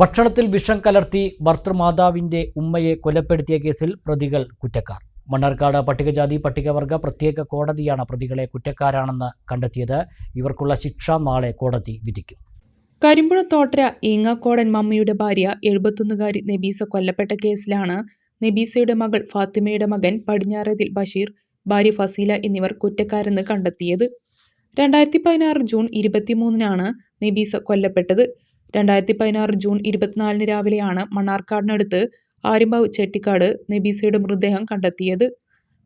ഭക്ഷണത്തിൽ വിഷം കലർത്തി ഭർത്തൃമാതാവിന്റെ ഉമ്മയെ കൊലപ്പെടുത്തിയ കേസിൽ പ്രതികൾ കുറ്റക്കാർ. മണ്ണാർക്കാട് പട്ടികജാതി പട്ടികവർഗ പ്രത്യേക കോടതിയാണ് പ്രതികളെ കുറ്റക്കാരാണെന്ന് കണ്ടെത്തിയത്. ഇവർക്കുള്ള ശിക്ഷ നാളെ കോടതി വിധിക്കും. കരിമ്പുഴ തോട്ടര ഏങ്ങാക്കോടൻ മമ്മിയുടെ ഭാര്യ എഴുപത്തൊന്നുകാരി നബീസ കൊല്ലപ്പെട്ട കേസിലാണ് നബീസയുടെ മകൾ ഫാത്തിമയുടെ മകൻ പടിഞ്ഞാറതിൽ ബഷീർ ഭാര്യ ഫസീല എന്നിവർ കുറ്റക്കാരെന്ന് കണ്ടെത്തിയത്. രണ്ടായിരത്തി പതിനാറ് ജൂൺ ഇരുപത്തിമൂന്നിനാണ് നബീസ കൊല്ലപ്പെട്ടത്. രണ്ടായിരത്തി പതിനാറ് ജൂൺ ഇരുപത്തിനാലിന് രാവിലെയാണ് മണ്ണാർക്കാടിനടുത്ത് ആര്യമ്പാവ് ചെട്ടിക്കാട് നബീസയുടെ മൃതദേഹം കണ്ടെത്തിയത്.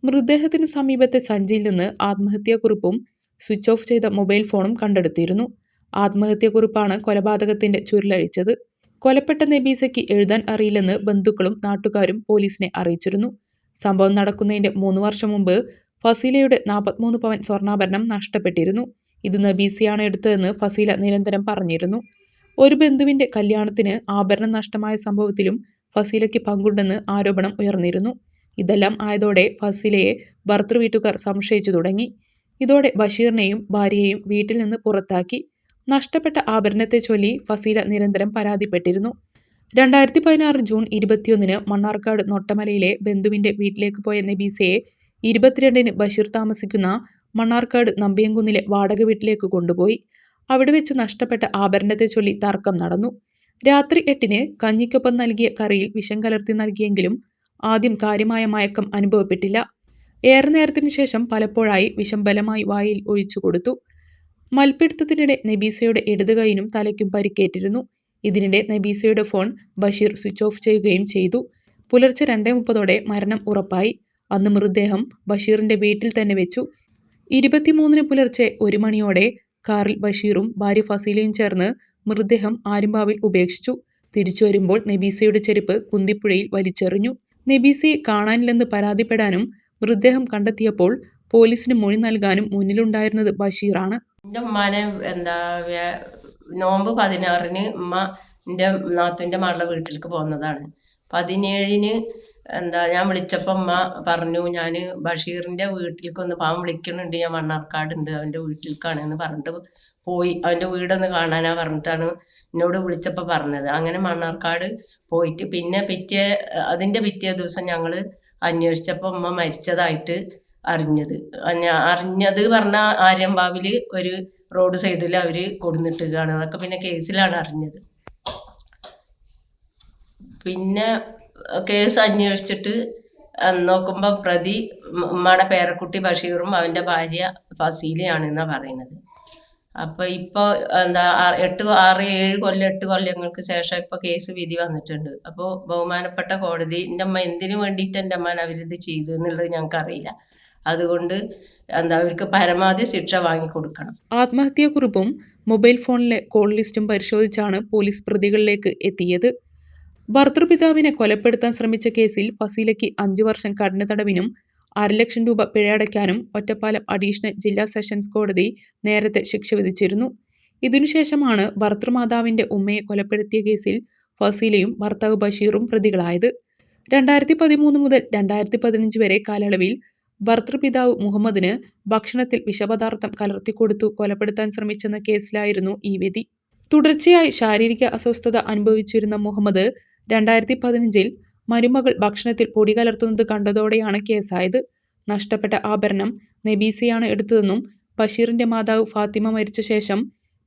മൃതദേഹത്തിന് സമീപത്തെ സഞ്ചിയിൽ നിന്ന് ആത്മഹത്യാക്കുറിപ്പും സ്വിച്ച് ഓഫ് ചെയ്ത മൊബൈൽ ഫോണും കണ്ടെടുത്തിരുന്നു. ആത്മഹത്യാക്കുറിപ്പാണ് കൊലപാതകത്തിന്റെ ചുരുളഴിച്ചത്. കൊലപ്പെട്ട നബീസയ്ക്ക് എഴുതാൻ അറിയില്ലെന്ന് ബന്ധുക്കളും നാട്ടുകാരും പോലീസിനെ അറിയിച്ചിരുന്നു. സംഭവം നടക്കുന്നതിന്റെ മൂന്ന് വർഷം മുമ്പ് ഫസീലയുടെ നാൽപ്പത്തിമൂന്ന് പവൻ സ്വർണാഭരണം നഷ്ടപ്പെട്ടിരുന്നു. ഇത് നബീസയാണ് എടുത്തതെന്ന് ഫസീല നിരന്തരം പറഞ്ഞിരുന്നു. ഒരു ബന്ധുവിന്റെ കല്യാണത്തിന് ആഭരണം നഷ്ടമായ സംഭവത്തിലും ഫസീലയ്ക്ക് പങ്കുണ്ടെന്ന് ആരോപണം ഉയർന്നിരുന്നു. ഇതെല്ലാം ആയതോടെ ഫസീലയെ ഭർത്തൃവീട്ടുകാർ സംശയിച്ചു തുടങ്ങി. ഇതോടെ ബഷീറിനെയും ഭാര്യയെയും വീട്ടിൽ നിന്ന് പുറത്താക്കി. നഷ്ടപ്പെട്ട ആഭരണത്തെ ചൊല്ലി ഫസീല നിരന്തരം പരാതിപ്പെട്ടിരുന്നു. രണ്ടായിരത്തി പതിനാറ് ജൂൺ ഇരുപത്തിയൊന്നിന് മണ്ണാർക്കാട് നൊട്ടമലയിലെ ബന്ധുവിന്റെ വീട്ടിലേക്ക് പോയ നബീസയെ ഇരുപത്തിരണ്ടിന് ബഷീർ താമസിക്കുന്ന മണ്ണാർക്കാട് നമ്പിയങ്കുന്നിലെ വാടക വീട്ടിലേക്ക് കൊണ്ടുപോയി. അവിടെ വെച്ച് നഷ്ടപ്പെട്ട ആഭരണത്തെ ചൊല്ലി തർക്കം നടന്നു. രാത്രി എട്ടിന് കഞ്ഞിക്കൊപ്പം നൽകിയ കറിയിൽ വിഷം കലർത്തി നൽകിയെങ്കിലും ആദ്യം കാര്യമായ മയക്കം അനുഭവപ്പെട്ടില്ല. ഏറെ നേരത്തിനു ശേഷം പലപ്പോഴായി വിഷം ബലമായി വായിൽ ഒഴിച്ചു കൊടുത്തു. മൽപ്പിടുത്തത്തിനിടെ നബീസയുടെ ഇടത് കൈയിനും തലയ്ക്കും പരിക്കേറ്റിരുന്നു. ഇതിനിടെ നബീസയുടെ ഫോൺ ബഷീർ സ്വിച്ച് ഓഫ് ചെയ്യുകയും ചെയ്തു. പുലർച്ചെ രണ്ടേ മുപ്പതോടെ മരണം ഉറപ്പായി. അന്ന് മൃതദേഹം ബഷീറിന്റെ വീട്ടിൽ തന്നെ വെച്ചു. ഇരുപത്തിമൂന്നിന് പുലർച്ചെ ഒരു മണിയോടെ കാറിൽ ബഷീറും ഭാര്യ ഫസീലയും ചേർന്ന് മൃതദേഹം ആര്യമ്പാവിൽ ഉപേക്ഷിച്ചു. തിരിച്ചു വരുമ്പോൾ നബീസയുടെ ചെരുപ്പ് കുന്തിപ്പുഴയിൽ വലിച്ചെറിഞ്ഞു. നബീസയെ കാണാനില്ലെന്ന് പരാതിപ്പെടാനും മൃതദേഹം കണ്ടെത്തിയപ്പോൾ പോലീസിന് മൊഴി നൽകാനും മുന്നിലുണ്ടായിരുന്നത് ബഷീറാണ്. എന്റെ ഉമ്മാനെ എന്താ നോമ്പ് പതിനാറിന് ഉമ്മ എന്റെ നാത്തുന്റെ മകളുടെ വീട്ടിലേക്ക് പോകുന്നതാണ്. പതിനേഴിന് എന്താ ഞാൻ വിളിച്ചപ്പോൾ ഉമ്മ പറഞ്ഞു ഞാൻ ബഷീറിന്റെ വീട്ടിലേക്ക് ഒന്ന് പാവം വിളിക്കുന്നുണ്ട് ഞാൻ മണ്ണാർക്കാട് ഉണ്ട് അവന്റെ വീട്ടിലേക്കാണ് എന്ന് പറഞ്ഞിട്ട് പോയി. അവന്റെ വീടൊന്ന് കാണാനാ പറഞ്ഞിട്ടാണ് എന്നോട് വിളിച്ചപ്പോൾ പറഞ്ഞത്. അങ്ങനെ മണ്ണാർക്കാട് പോയിട്ട് പിന്നെ പിറ്റേ അതിന്റെ പിറ്റേ ദിവസം ഞങ്ങൾ അന്വേഷിച്ചപ്പോൾ ഉമ്മ മരിച്ചതായിട്ട് അറിഞ്ഞത്. അറിഞ്ഞത് പറഞ്ഞ ആര്യമ്പാവിൽ ഒരു റോഡ് സൈഡിൽ അവർ കൊടുന്നിട്ടുകയാണ് അതൊക്കെ പിന്നെ കേസിലാണ് അറിഞ്ഞത്. പിന്നെ കേസ് അന്വേഷിച്ചിട്ട് നോക്കുമ്പോൾ പ്രതി ഉമ്മ- ഉമ്മയുടെ പേരക്കുട്ടി ബഷീറും അവന്റെ ഭാര്യ ഫസീലയാണെന്നാണ് പറയുന്നത്. അപ്പോൾ ഇപ്പോൾ എന്താ എട്ട് ആറ് ഏഴ് കൊല്ലം എട്ട് കൊല്ലങ്ങൾക്ക് ശേഷം ഇപ്പോൾ കേസ് വിധി വന്നിട്ടുണ്ട്. അപ്പോൾ ബഹുമാനപ്പെട്ട കോടതി എന്റെ അമ്മ എന്തിനു വേണ്ടിയിട്ട് എന്റെ അമ്മ അവരിത് ചെയ്തു? എന്നുള്ളത് ഞങ്ങൾക്കറിയില്ല. അതുകൊണ്ട് എന്താ അവർക്ക് പരമാവധി ശിക്ഷ വാങ്ങിക്കൊടുക്കണം ആത്മഹത്യാക്കുറിപ്പും മൊബൈൽ ഫോണിലെ കോൾ ലിസ്റ്റും പരിശോധിച്ചാണ് പോലീസ് പ്രതികളിലേക്ക് എത്തിയത്. ഭർതൃപിതാവിനെ കൊലപ്പെടുത്താൻ ശ്രമിച്ച കേസിൽ ഫസീലയ്ക്ക് അഞ്ചു വർഷം കഠിന തടവിനും അരലക്ഷം രൂപ പിഴയടയ്ക്കാനും ഒറ്റപ്പാലം അഡീഷണൽ ജില്ലാ സെഷൻസ് കോടതി നേരത്തെ ശിക്ഷ വിധിച്ചിരുന്നു. ഇതിനുശേഷമാണ് ഭർത്തൃമാതാവിന്റെ ഉമ്മയെ കൊലപ്പെടുത്തിയ കേസിൽ ഫസീലയും ഭർത്താവ് ബഷീറും പ്രതികളായത്. രണ്ടായിരത്തി പതിമൂന്ന് മുതൽ രണ്ടായിരത്തി പതിനഞ്ച് വരെ കാലയളവിൽ ഭർത്തൃപിതാവ് മുഹമ്മദിന് ഭക്ഷണത്തിൽ വിഷപദാർത്ഥം കലർത്തിക്കൊടുത്തു കൊലപ്പെടുത്താൻ ശ്രമിച്ചെന്ന കേസിലായിരുന്നു ഈ വിധി. തുടർച്ചയായി ശാരീരിക അസ്വസ്ഥത അനുഭവിച്ചിരുന്ന മുഹമ്മദ് രണ്ടായിരത്തി പതിനഞ്ചിൽ മരുമകൾ ഭക്ഷണത്തിൽ പൊടി കലർത്തുന്നത് കണ്ടതോടെയാണ് കേസായത്. നഷ്ടപ്പെട്ട ആഭരണം നബീസയാണ് എടുത്തതെന്നും ബഷീറിന്റെ മാതാവ് ഫാത്തിമ മരിച്ച ശേഷം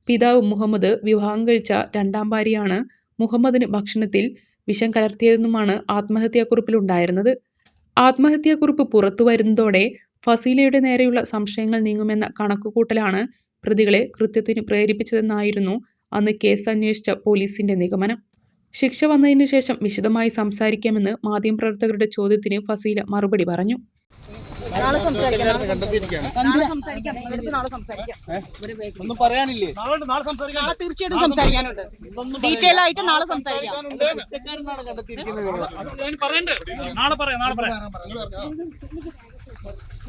പിതാവ് മുഹമ്മദ് വിവാഹം കഴിച്ച രണ്ടാം ഭാര്യയാണ് മുഹമ്മദിന് ഭക്ഷണത്തിൽ വിഷം കലർത്തിയതെന്നുമാണ് ആത്മഹത്യാക്കുറിപ്പിലുണ്ടായിരുന്നത്. ആത്മഹത്യാക്കുറിപ്പ് പുറത്തു വരുന്നതോടെ ഫസീലയുടെ നേരെയുള്ള സംശയങ്ങൾ നീങ്ങുമെന്ന കണക്കുകൂട്ടലാണ് പ്രതികളെ കൃത്യത്തിന് പ്രേരിപ്പിച്ചതെന്നായിരുന്നു അന്ന് കേസ് അന്വേഷിച്ച പോലീസിന്റെ നിഗമനം. ശിക്ഷ വന്നതിനു ശേഷം വിശദമായി സംസാരിക്കാമെന്ന് മാധ്യമപ്രവർത്തകരുടെ ചോദ്യത്തിന് ഫസീല മറുപടി പറഞ്ഞു. നാളെ സംസാരിക്കാം നാളെ നാളെ സംസാരിക്കാം നാളെ സംസാരിക്കാം. ഒന്നും പറയാനില്ലേ? നാളെ നാളെ സംസാരിക്കാൻ നാളെ തീർച്ചയായിട്ടും സംസാരിക്കാനുണ്ട്. ഡീറ്റെയിൽ ആയിട്ട് നാളെ സംസാരിക്കാം. കുറ്റക്കാരനാണ് കണ്ടെത്തിയിരിക്കുന്നത് ഞാൻ പറയണ്ടേ. നാളെ പറയാം നാളെ പറയാം.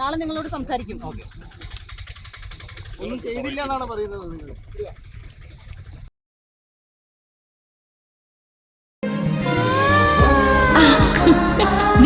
നാളെ നിങ്ങളോട് സംസാരിക്കും. ഒന്നും ചെയ്തില്ല എന്നാണ് പറയുന്നത്